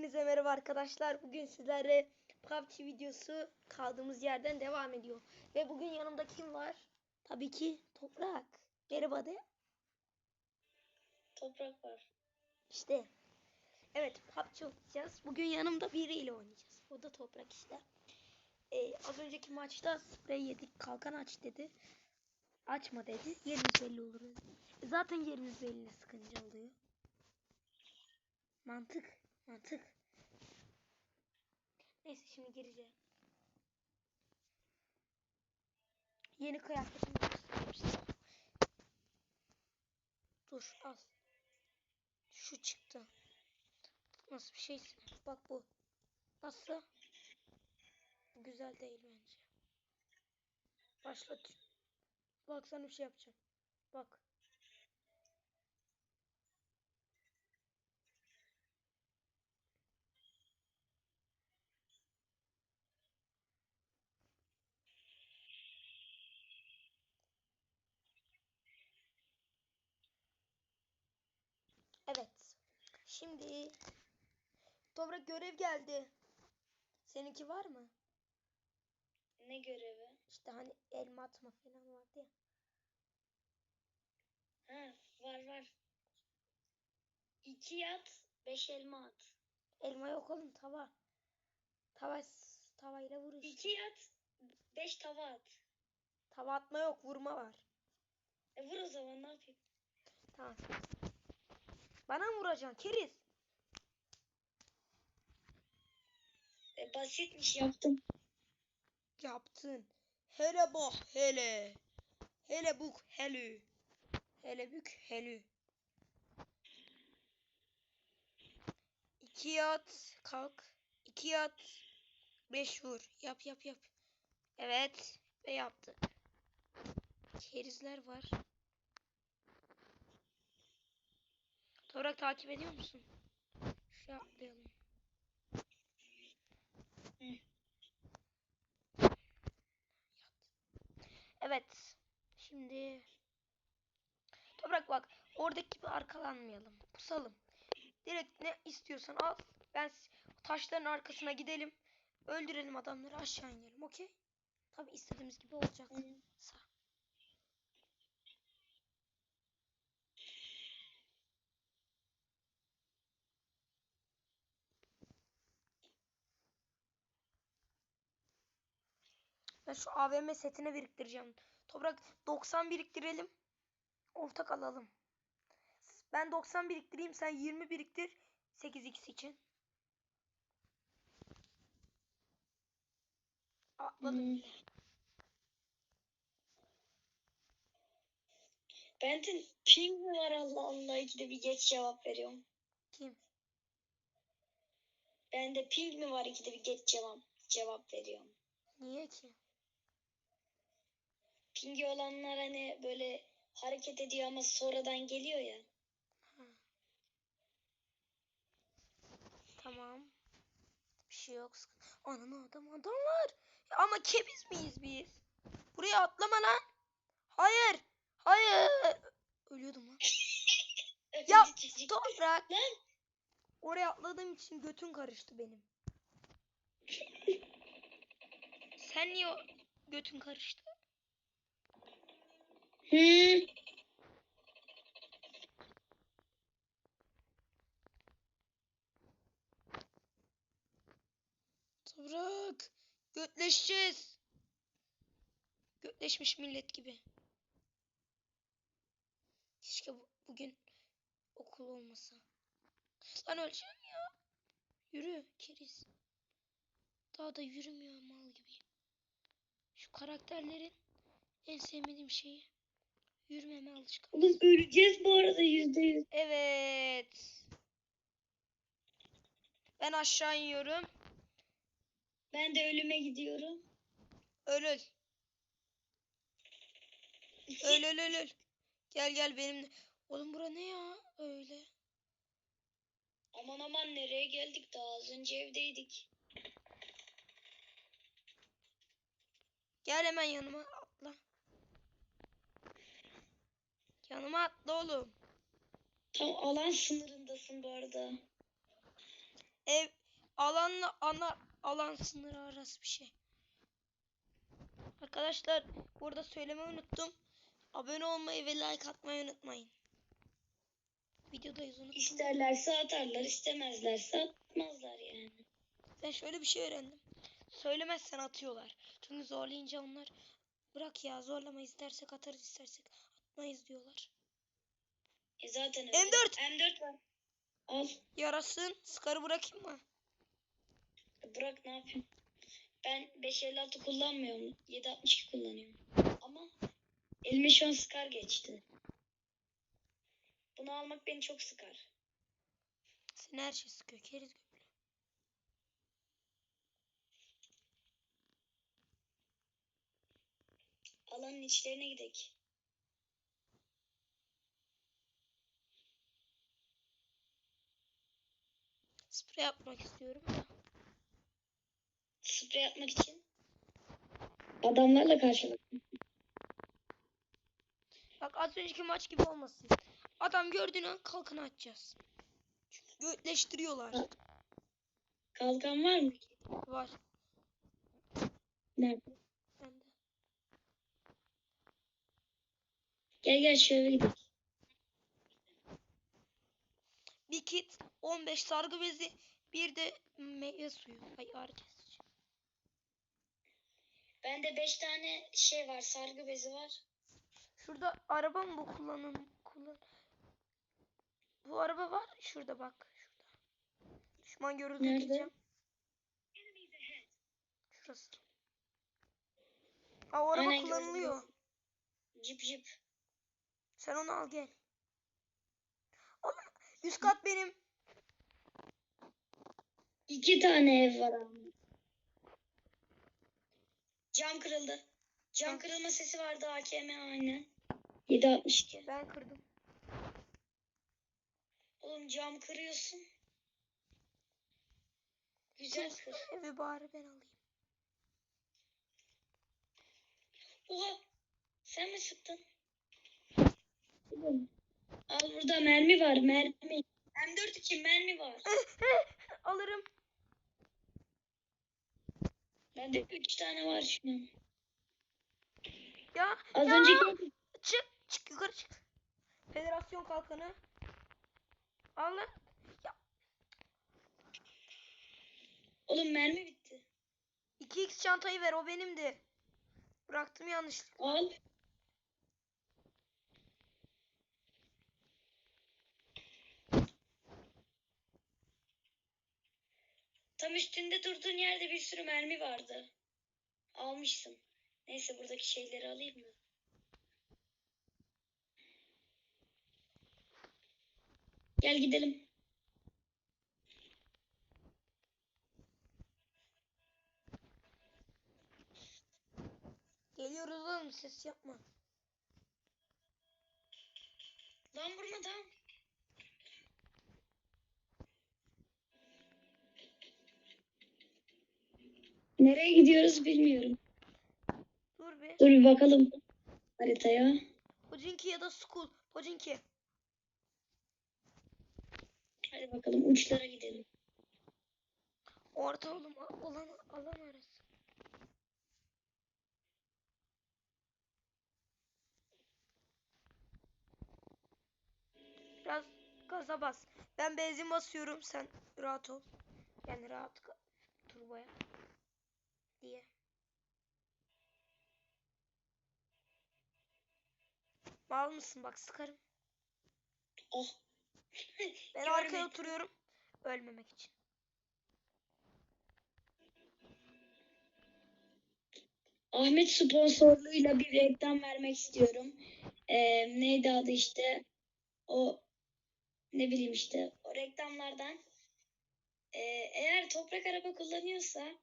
Hepinize merhaba arkadaşlar. Bugün sizlerle PUBG videosu kaldığımız yerden devam ediyor. Ve bugün yanımda kim var? Tabii ki Toprak. Merhaba de. Toprak var. İşte. Evet PUBG oynayacağız. Bugün yanımda biriyle oynayacağız. O da Toprak işte. Ee, az önceki maçta sprey yedik. Kalkan aç dedi. Açma dedi. Yeriniz belli olur dedi. Zaten yeriniz belli sıkıntı oluyor. Mantık. Mantık. Neyse şimdi gireceğim. Yeni kıyafetimi göstermiştim. Dur al. Şu çıktı. Nasıl bir şeyse. Bak bu. Nasıl? Güzel değil bence. Başlat. Bak sana bir şey yapacağım. Bak. Evet. Şimdi Toprak görev geldi. Seninki var mı? Ne görevi? İşte hani elma atma falan vardı ya. Ha var var. İki at, beş elma at. Elma yok oğlum tava. Tava tavayla vur işte. İki at, beş tava at. Tava atma yok vurma var. E vur o zaman ne yapayım? Tamam. Bana mı vuracaksın keriz? E, basitmiş yaptım. Yaptın. Hele bak hele. Hele buk hele. Hele bük hele. İki at kalk. İki at. Beş vur. Yap yap yap. Evet. Ve yaptık. Kerizler var. Toprak takip ediyor musun? Şu atlayalım. Hı. Evet. Şimdi Toprak bak oradaki gibi arkalanmayalım. Pusalım. Direkt ne istiyorsan al. Ben taşların arkasına gidelim. Öldürelim adamları aşağı inelim. Okey? Tabi istediğimiz gibi olacak. Sağ. Ben şu AVM setine biriktireceğim. Toprak 90 biriktirelim. Ortak alalım. Ben 90 biriktireyim. Sen 20 biriktir. 8x için. Atladım Hmm. bile. Bende ping mi var Allah Allah ikide bir geç cevap veriyorum. Kim? Bende ping mi var ikide bir geç cevap cevap veriyorum. Niye ki? Pingi olanlar hani böyle hareket ediyor ama sonradan geliyor ya. Ha. Tamam. Bir şey yok. Anam adam adam var. Ya ama kebiz miyiz biz? Buraya atlama lan. Hayır. Hayır. Ölüyordum lan. Ya toprak. Oraya atladığım için götün karıştı benim. Sen niye götün karıştı? Hı. Toprak. Götleşeceğiz. Götleşmiş millet gibi. Keşke bu- bugün okul olmasa. Lan öleceğim ya. Yürü keriz. Daha da yürümüyor mal gibi. Şu karakterlerin en sevmediğim şeyi. Yürümeme alışkanlığı. Oğlum öleceğiz bu arada yüzde yüz. Evet. Ben aşağı iniyorum. Ben de ölüme gidiyorum. Öl öl. Öl öl öl öl. Gel gel benimle. Oğlum bura ne ya? Öyle. Aman aman nereye geldik daha az önce evdeydik. Gel hemen yanıma atla. Yanıma atla oğlum. Tam alan sınırındasın bu arada. Ev alanla ana alan sınırı arası bir şey. Arkadaşlar burada söylemeyi unuttum. Abone olmayı ve like atmayı unutmayın. Videodayız unuttum. İsterlerse atarlar, istemezlerse atmazlar yani. Ben şöyle bir şey öğrendim. Söylemezsen atıyorlar. Çünkü zorlayınca onlar bırak ya zorlama istersek atarız istersek atmayız diyorlar. E zaten öyle. M4 M4 var. Al. yarasın. Scar'ı bırakayım mı? Bırak ne yapayım? Ben 556 kullanmıyorum. 762 kullanıyorum. Ama elime şu an Scar geçti. Bunu almak beni çok sıkar. Seni her şey sıkıyor. Keriz gömülü. Alanın içlerine gidek. Sprey yapmak istiyorum da. Sprey atmak için. Adamlarla karşılaştık. Bak az önceki maç gibi olmasın. Adam gördüğün an kalkanı açacağız. Çünkü götleştiriyorlar. Kalkan var mı? Var. Nerede? Bende. Gel gel şöyle gidelim. Bir kit, 15 sargı bezi, bir de meyve suyu. Ay ağrı kesici. Bende 5 tane şey var. Sargı bezi var. Şurada araba mı bu kullanın? Kullan. Bu araba var. Şurada bak. Şurada. Düşman görüldü Nerede? diyeceğim. Şurası. Aa o araba Aynen kullanılıyor. gördüm. Cip cip. Sen onu al gel. Oğlum üst kat benim. İki tane ev var abi. Cam kırıldı. Cam kırılma sesi vardı AKM aynen. 762. Ben kırdım. Oğlum cam kırıyorsun. Güzel kır. Evi bari ben alayım. Oha. Sen mi sıktın? Al burada mermi var mermi. M4 için mermi var. Alırım. Bende 3 tane var an. Ya Az ya. önceki Çık çık yukarı çık. Federasyon kalkanı. Al lan. Oğlum mermi bitti. 2x çantayı ver o benimdi. Bıraktım yanlışlıkla. Al. Tam üstünde durduğun yerde bir sürü mermi vardı. Almışsın. Neyse buradaki şeyleri alayım mı? Gel gidelim. Geliyoruz oğlum ses yapma. Lan vurma tamam. Nereye gidiyoruz bilmiyorum. Dur bir. Dur bir bakalım haritaya. Pochinki ya da School. Pochinki. Hadi bakalım uçlara gidelim. Orta oğlum olan alan arası. Biraz gaza bas. Ben benzin basıyorum sen rahat ol. Yani rahat turboya. Diye. Mal mısın bak sıkarım. Oh. Ben arkaya oturuyorum. Ölmemek için. Ahmet sponsorluğuyla bir reklam vermek istiyorum. Ee, neydi adı işte? O ne bileyim işte o reklamlardan. Ee, eğer toprak araba kullanıyorsa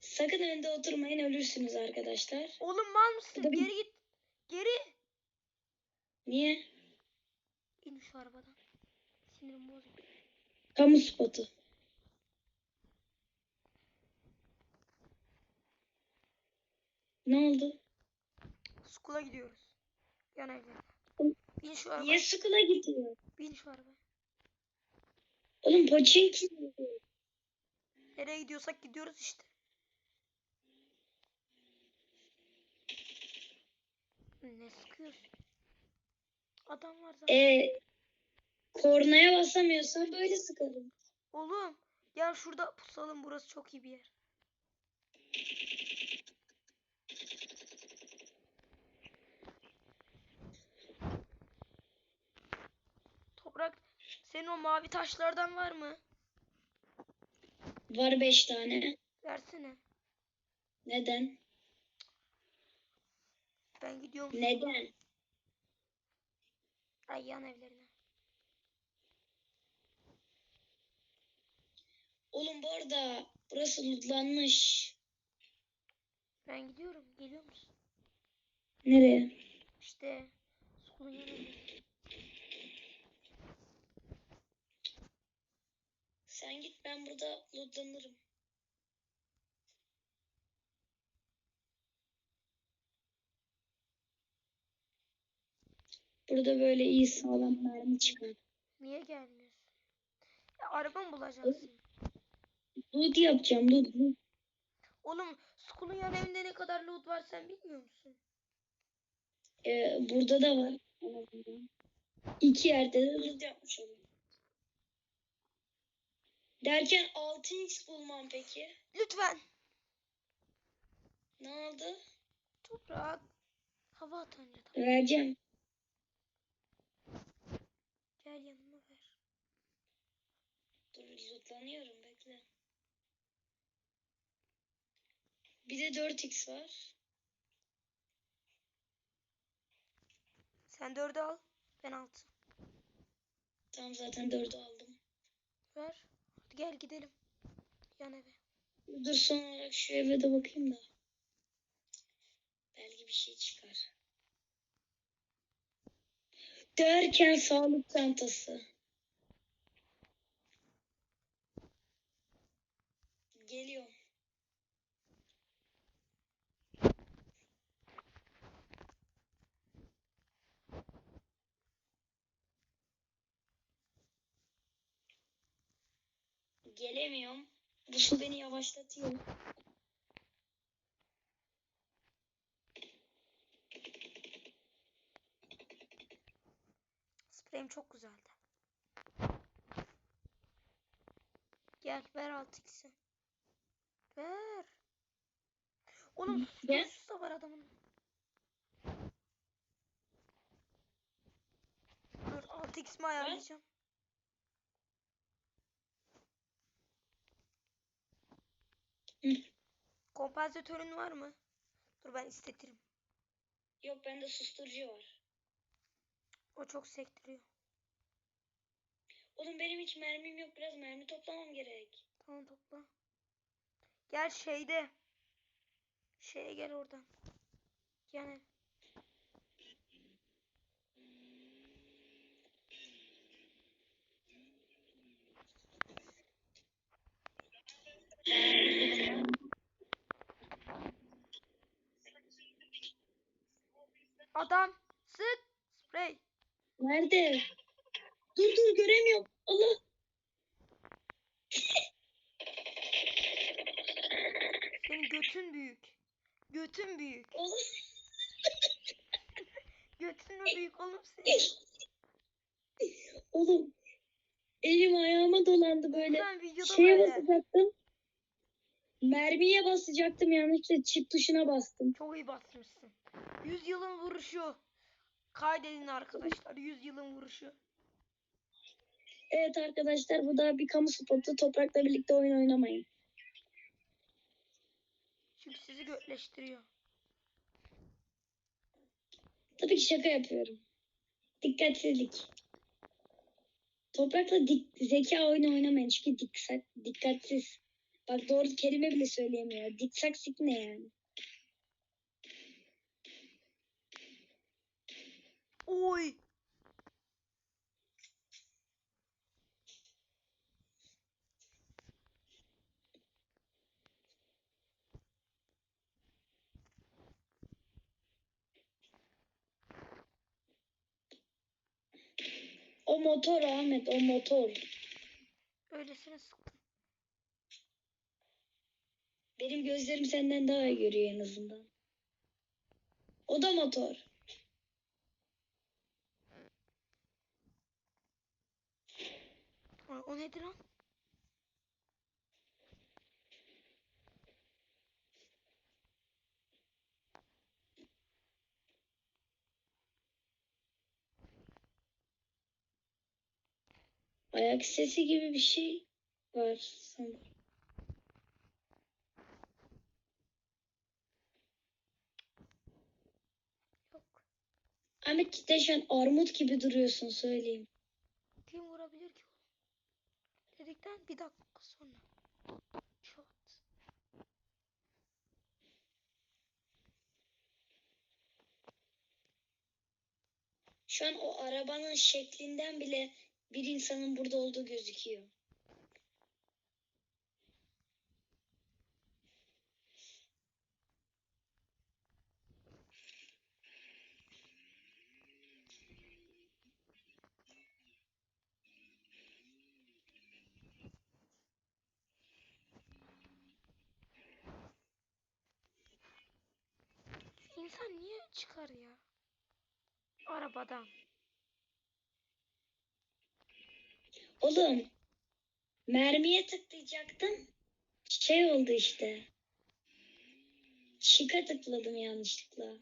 sakın önde oturmayın ölürsünüz arkadaşlar. Oğlum mal mısın? Tabii. Geri git. Geri. Niye? İn şu arabadan. Sinirim bozuldu. Kamu spotu. Ne oldu? School'a gidiyoruz. Yan evde. Bin şu arabaya. Niye skula gidiyor? Bin şu arabaya. Oğlum Pochinki. Nereye gidiyorsak gidiyoruz işte. Ne sıkıyorsun? Adam var zaten. E, kornaya basamıyorsan böyle sıkarım. Oğlum gel şurada pusalım burası çok iyi bir yer. Toprak senin o mavi taşlardan var mı? Var beş tane. Versene. Neden? Ben gidiyorum. Neden? Ay yan evlerine. Oğlum bu arada burası lootlanmış. Ben gidiyorum. Geliyor musun? Nereye? İşte yanına. Sen git ben burada lootlanırım. Burada böyle iyi sağlam mermi çıkar. Niye gelmiyorsun? Ya araba mı bulacaksın? Loot yapacağım loot. Oğlum skulun yan evinde ne kadar loot var sen bilmiyor musun? Ee, burada da var. İki yerde de loot yapmış oldum. Derken 6x bulmam peki. Lütfen. Ne oldu? Toprak. Hava at önce. tamam. Vereceğim. Gel yanıma ver. Dur lootlanıyorum bekle. Bir de 4x var. Sen dördü al. Ben altı. Tam zaten 4'ü aldım. Ver. Hadi gel gidelim. Yan eve. Dur son olarak şu eve de bakayım da. Belki bir şey çıkar. Derken sağlık çantası. Geliyorum. Gelemiyorum. Su beni yavaşlatıyor. Spreyim çok güzeldi. Gel ver altı ikisi. Ver. Oğlum susuz da var adamın. Dur 6x mi ayarlayacağım? Kompansatörün var mı? Dur ben istetirim. Yok bende susturucu var. O çok sektiriyor. Oğlum benim hiç mermim yok. Biraz mermi toplamam gerek. Tamam topla. Gel şeyde. Şeye gel oradan. Yani. Adam sık sprey. Nerede? Dur dur göremiyorum. Allah. Senin götün büyük. Götün büyük. Götün mü büyük oğlum senin? Oğlum. Elim ayağıma dolandı böyle. Şeye böyle. basacaktım. Mermiye basacaktım yanlışlıkla çift tuşuna bastım. Çok iyi basmışsın. Yüzyılın vuruşu. Kaydedin arkadaşlar. Yüzyılın vuruşu. Evet arkadaşlar bu da bir kamu spotu. Toprakla birlikte oyun oynamayın. Çünkü sizi götleştiriyor. Tabii ki şaka yapıyorum. Dikkatsizlik. Toprakla dik, zeka oyunu oynamayın çünkü dikkat, dikkatsiz. Bak doğru kelime bile söyleyemiyor. Diksaksik ne yani? Oy. O motor Ahmet o motor. Öylesine sıktım. Benim gözlerim senden daha iyi görüyor en azından. O da motor. Aa, O nedir lan? Ayak sesi gibi bir şey var sanırım. Yok. Ahmet cidden şu an armut gibi duruyorsun söyleyeyim. Kim vurabilir ki oğlum? Dedikten bir dakika sonra. Şot. Şu an o arabanın şeklinden bile bir insanın burada olduğu gözüküyor. Niye çıkar ya? Arabadan. Oğlum mermiye tıklayacaktım. Şey oldu işte. Şika tıkladım yanlışlıkla.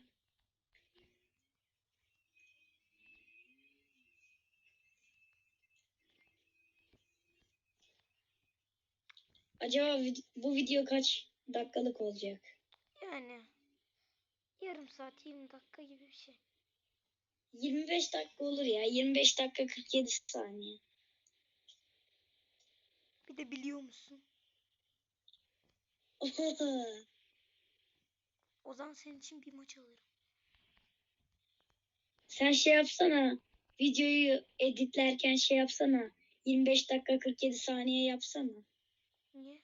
Acaba bu video kaç dakikalık olacak? Yani yarım saat 20 dakika gibi bir şey. 25 dakika olur ya. 25 dakika 47 saniye. Bir de biliyor musun? O zaman senin için bir maç alırım. Sen şey yapsana. Videoyu editlerken şey yapsana. 25 dakika 47 saniye yapsana. Niye?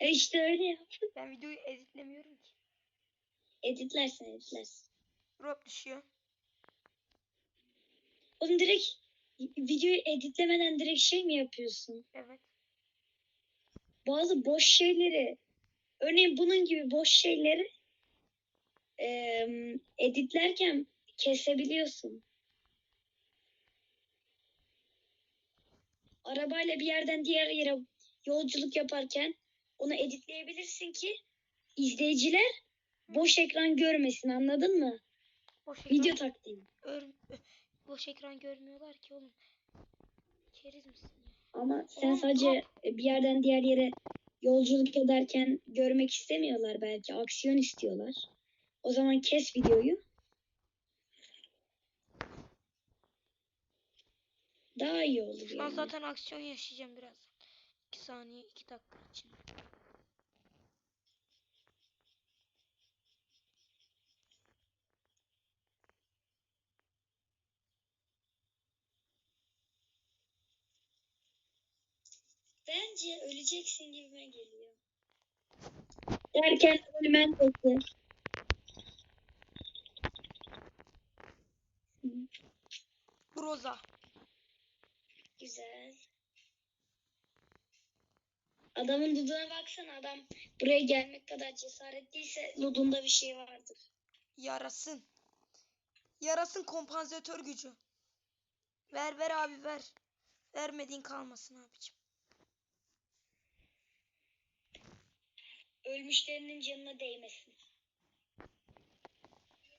E işte öyle yap. Ben videoyu editlemiyorum ki. Editlersen editlersin. Drop düşüyor. Oğlum direkt videoyu editlemeden direkt şey mi yapıyorsun? Evet. Bazı boş şeyleri örneğin bunun gibi boş şeyleri eee, editlerken kesebiliyorsun. Arabayla bir yerden diğer yere yolculuk yaparken onu editleyebilirsin ki izleyiciler boş ekran görmesin anladın mı? Boş ekran, Video taktiği. ör- boş ekran görmüyorlar ki oğlum. Keriz misin ya? Ama sen Oğlum, sadece bir yerden diğer yere yolculuk ederken görmek istemiyorlar belki. Aksiyon istiyorlar. O zaman kes videoyu. Daha iyi olur Şu an yani. zaten aksiyon yaşayacağım birazdan. 2 saniye 2 dakika için. Bence öleceksin gibime geliyor. Derken ölmen peki. Broza. Güzel. Adamın dudağına baksana adam buraya gelmek kadar cesaretliyse dudunda bir şey vardır. Yarasın. Yarasın kompansatör gücü. Ver ver abi ver. Vermediğin kalmasın abicim. Ölmüşlerinin canına değmesin.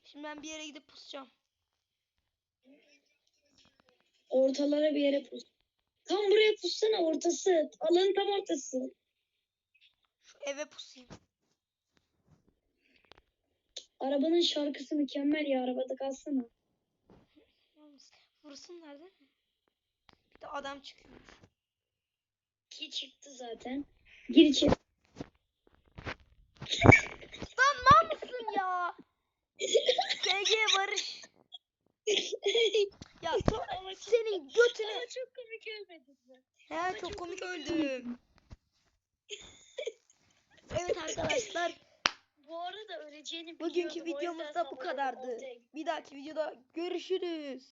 Şimdi ben bir yere gidip pusacağım. Ortalara bir yere pus. Tam buraya pussana ortası. Alanın tam ortası. Şu eve pusayım. Arabanın şarkısı mükemmel ya. Arabada kalsana. Yalnız vursunlar değil mi? Bir de adam çıkıyor. Ki çıktı zaten. Gir içeri. Lan mal mısın ya? SG Barış. Ya to- senin götüne. çok komik ölmedin mi? He çok komik öldüm. Evet arkadaşlar Bu arada öleceğini bugünkü videomuz da bu kadardı. Bir dahaki videoda görüşürüz.